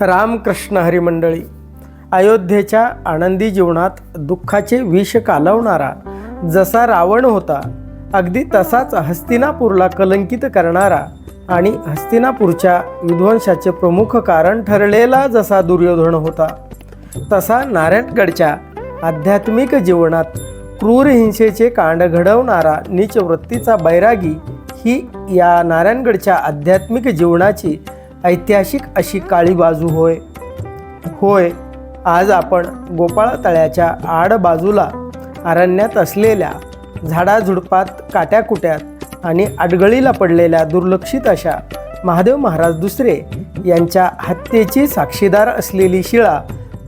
रामकृष्ण हरिमंडळी अयोध्येच्या आनंदी जीवनात दुःखाचे विष कालवणारा जसा रावण होता अगदी तसाच हस्तिनापूरला कलंकित करणारा आणि हस्तिनापूरच्या विध्वंसाचे प्रमुख कारण ठरलेला जसा दुर्योधन होता तसा नारायणगडच्या आध्यात्मिक जीवनात क्रूर हिंसेचे कांड घडवणारा नीच वृत्तीचा बैरागी ही या नारायणगडच्या आध्यात्मिक जीवनाची ऐतिहासिक अशी काळी बाजू होय. होय आज आपण गोपाळ तळ्याच्या आड बाजूला अरण्यात असलेल्या झाडाझुडपात काट्याकुट्यात आणि अडगळीला पडलेल्या दुर्लक्षित अशा महादेव महाराज दुसरे यांच्या हत्येची साक्षीदार असलेली शिळा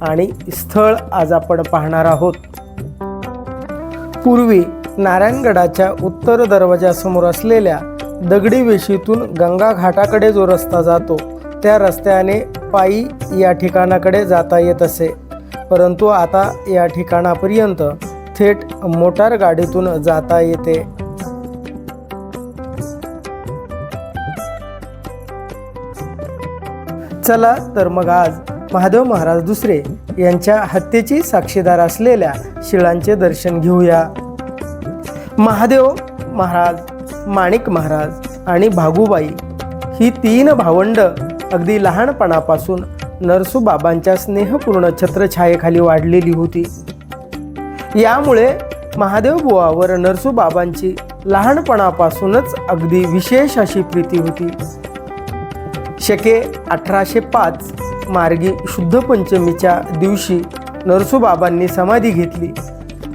आणि स्थळ आज आपण पाहणार आहोत. पूर्वी नारायणगडाच्या उत्तर दरवाजासमोर असलेल्या दगडी वेशीतून गंगा घाटाकडे जो रस्ता जातो त्या रस्त्याने पायी या ठिकाणाकडे जाता येत असे. परंतु आता या ठिकाणापर्यंत थेट मोटार गाडीतून जाता येते. चला तर मग आज महादेव महाराज दुसरे यांच्या हत्येची साक्षीदार असलेल्या शिळांचे दर्शन घेऊया. महादेव महाराज माणिक महाराज आणि भागूबाई ही तीन भावंड अगदी लहानपणापासून नरसूबाबांच्या स्नेहपूर्ण छत्रछायेखाली वाढलेली होती. यामुळे महादेव बुवावर नरसूबाबांची लहानपणापासूनच अगदी विशेष अशी प्रीती होती. शके अठराशे पाच मार्गी शुद्ध पंचमीच्या दिवशी नरसूबाबांनी समाधी घेतली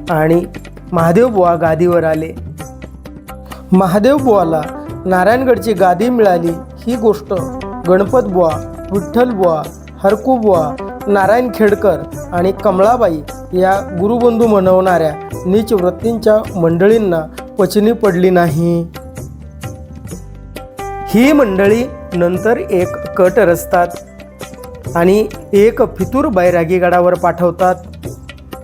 आणि महादेव बुवा गादीवर आले. महादेव बुवाला नारायणगडची गादी मिळाली ही गोष्ट गणपत बुवा विठ्ठल बुवा हरकू बुवा नारायण खेडकर आणि कमळाबाई या गुरुबंधू म्हणवणाऱ्या नीच वृत्तींच्या मंडळींना पचनी पडली नाही. ही मंडळी नंतर एक कट रचतात आणि एक फितूर बैरागी गडावर पाठवतात.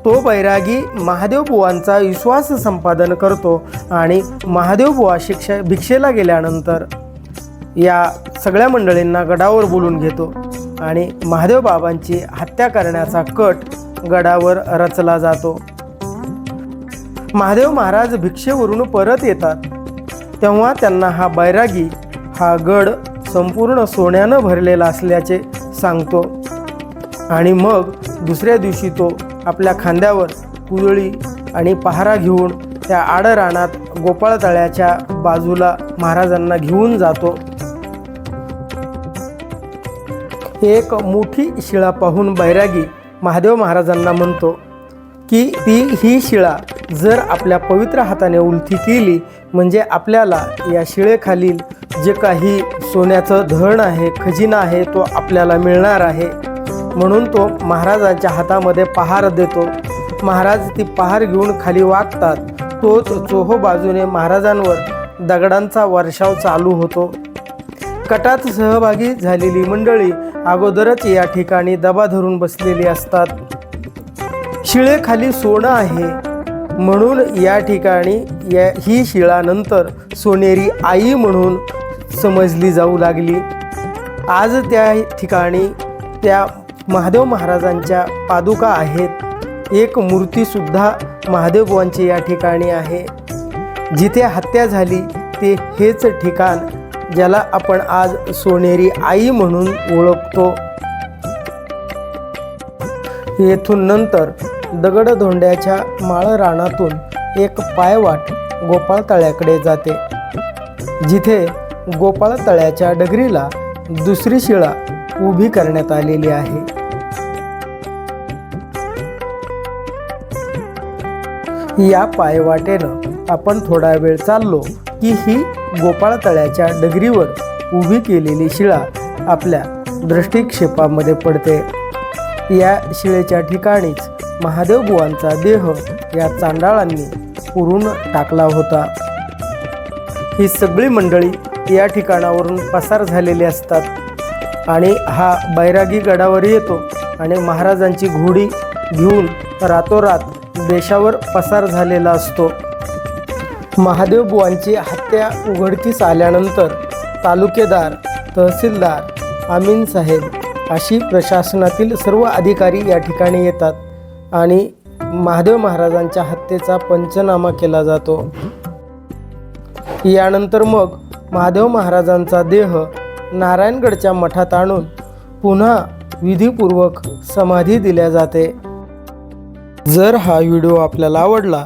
तो बैरागी महादेव बुवांचा विश्वास संपादन करतो आणि महादेव बुवा शिक्षा भिक्षेला गेल्यानंतर या सगळ्या मंडळींना गडावर बोलून घेतो आणि महादेव बाबांची हत्या करण्याचा कट गडावर रचला जातो. महादेव महाराज भिक्षेवरून परत येतात. तेव्हा त्यांना हा बैरागी हा गड संपूर्ण सोन्यानं भरलेला असल्याचे सांगतो. आणि मग दुसऱ्या दिवशी तो आपल्या खांद्यावर कुदळी आणि पहारा घेऊन त्या आडरानात गोपाळ तळ्याच्या बाजूला महाराजांना घेऊन जातो. एक मोठी शिळा पाहून बैरागी महादेव महाराजांना म्हणतो की ती ही शिळा जर आपल्या पवित्र हाताने उलथी केली म्हणजे आपल्याला या शिळेखालील जे काही सोन्याचं धरण आहे खजिना आहे तो आपल्याला मिळणार आहे. म्हणून तो महाराजांच्या हातामध्ये पहार देतो. महाराज ती पहार घेऊन खाली वागतात. तोच चोहो बाजूने महाराजांवर दगडांचा वर्षाव चालू होतो. कटात सहभागी झालेली मंडळी अगोदरच या ठिकाणी दबा धरून बसलेली असतात. शिळेखाली सोनं आहे. म्हणून या ठिकाणी या ही शिळानंतर सोनेरी आई म्हणून समजली जाऊ लागली. आज त्या ठिकाणी त्या महादेव महाराजांच्या पादुका आहेत. एक मूर्तीसुद्धा महादेवांची या ठिकाणी आहे. जिथे हत्या झाली ते हेच ठिकाण ज्याला आपण आज सोनेरी आई म्हणून ओळखतो. येथून नंतर दगडधोंड्याच्या माळरानातून एक पायवाट गोपाळ तळ्याकडे जाते. जिथे गोपाळ तळ्याच्या डगरीला दुसरी शिळा उभी करण्यात आलेली आहे. या पायवाटेनं आपण थोडा वेळ चाललो की ही गोपाळ तळ्याच्या डगरीवर उभी केलेली शिळा आपल्या दृष्टिक्षेपामध्ये पडते. या शिळेच्या ठिकाणीच महादेव बुवांचा देह या चांडाळांनी पुरून टाकला होता. ही सगळी मंडळी या ठिकाणावरून पसार झालेली असतात आणि हा बैरागी गडावर येतो आणि महाराजांची घोडी घेऊन रातोरात देशावर पसार झालेला असतो. महादेव बुवांची हत्या उघडकीस आल्यानंतर तालुकेदार तहसीलदार आमीन साहेब अशी प्रशासनातील सर्व अधिकारी या ठिकाणी येतात आणि महादेव महाराजांच्या हत्येचा पंचनामा केला जातो. यानंतर मग महादेव महाराजांचा देह नारायणगडच्या मठात आणून पुन्हा विधीपूर्वक समाधी दिल्या जाते. जर हा व्हिडिओ आपल्याला आवडला